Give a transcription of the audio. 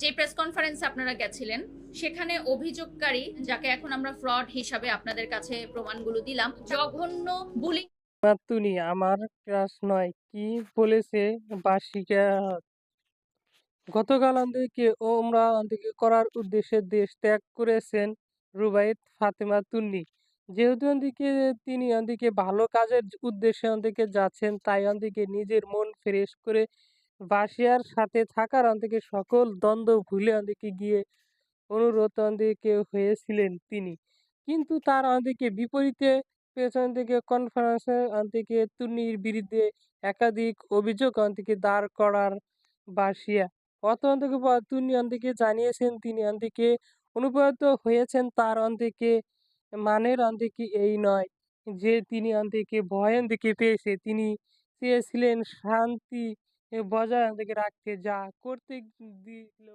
যে প্রেস কনফারেন্সে আপনারা গেছিলেন, সেখানে অভিযোগকারী, যাকে এখন আমরা ফ্রড হিসাবে আপনাদের কাছে প্রমাণগুলো দিলাম, জঘন্য বুলি তুমি আমার ক্রাশ নয়, কি বলেছে বার্ষিকা গতকাল আমাদেরকে ওমরা আমাদেরকে করার উদ্দেশ্যে দেশ ত্যাগ করেছেন রুবাইত ফাতেমা তুন্নি। যেহেতু আমাদেরকে তিনি আমাদেরকে ভালো কাজের উদ্দেশ্যে আমাদেরকে যাচ্ছেন, তাই আমাদেরকে নিজের মন ফ্রেশ করে বাসিয়ার সাথে থাকার আমাদেরকে সকল দ্বন্দ্ব ভুলে আমাদেরকে গিয়ে অনুরোধ আমাদেরকে হয়েছিলেন তিনি। কিন্তু তার আমাদেরকে বিপরীতে পেছন থেকে কনফারেন্সে আমাদেরকে তুন্নির বিরুদ্ধে একাধিক অভিযোগ আমাদেরকে দাঁড় করার বাসিয়া। অত অন্তকে তুন্নি আমাদেরকে জানিয়েছেন তিনি আমাদেরকে অনুপ্রাণিত হয়েছেন তার অন্তিকে মানের অন্তিকে এই নয় যে তিনি আমাদেরকে ভয় দিকে পেয়েছে। তিনি চেয়েছিলেন শান্তি বজায় থেকে রাখতে যা করতে দিল।